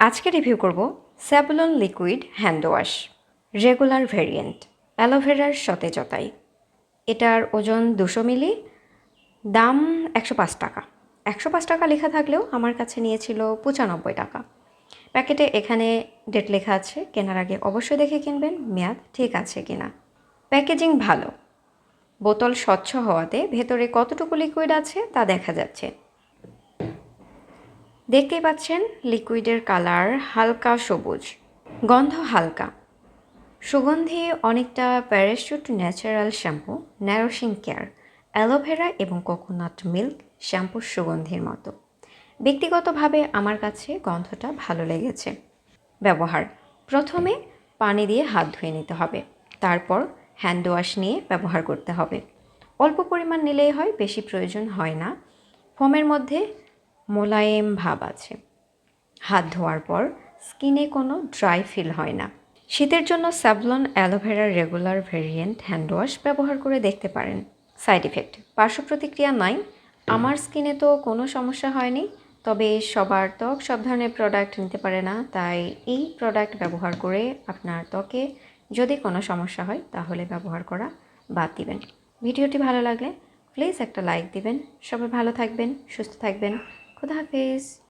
আজকে রিভিউ করব Savlon liquid hand wash regular variant অ্যালোভেরার সতেজতাই এটার ওজন দুশো মিলি, দাম একশো পাঁচ টাকা। একশো পাঁচ টাকা লেখা থাকলেও আমার কাছে নিয়েছিল পঁচানব্বই টাকা। প্যাকেটে এখানে ডেট লেখা আছে, কেনার আগে অবশ্যই দেখে কিনবেন, মেয়াদ ঠিক আছে কিনা। প্যাকেজিং ভালো। বোতল স্বচ্ছ হওয়াতে ভেতরে কতটুকু লিকুইড আছে তা দেখা যাচ্ছে। দেখতেই পাচ্ছেন লিকুইডের কালার হালকা সবুজ, গন্ধ হালকা। সুগন্ধি অনেকটা Parachute natural shampoo nourishing care aloe vera এবং কোকোনাট মিল্ক শ্যাম্পুর সুগন্ধির মতো। ব্যক্তিগতভাবে আমার কাছে গন্ধটা ভালো লেগেছে। ব্যবহার, প্রথমে পানি দিয়ে হাত ধুয়ে নিতে হবে, তারপর হ্যান্ড ওয়াশ নিয়ে ব্যবহার করতে হবে। অল্প পরিমাণ নিলেই হয়, বেশি প্রয়োজন হয় না। ফোমের মধ্যে মোলায়েম ভাব আছে। হাত ধোয়ার পর স্কিনে কোনো ড্রাই ফিল হয় না। শীতের জন্য Savlon aloe vera regular variant hand wash ব্যবহার করে দেখতে পারেন। সাইড ইফেক্ট, পার্শ্ব প্রতিক্রিয়া নাই। আমার স্কিনে তো কোনো সমস্যা হয়নি, তবে সবার ত্বক সব ধরনের প্রোডাক্ট নিতে পারে না, তাই এই প্রোডাক্ট ব্যবহার করে আপনার ত্বকে যদি কোনো সমস্যা হয়, তাহলে ব্যবহার করা বাদ দিবেন। ভিডিওটি ভালো লাগলে প্লিজ একটা লাইক দিবেন। সবাই ভালো থাকবেন, সুস্থ থাকবেন। খুদা হাফিজ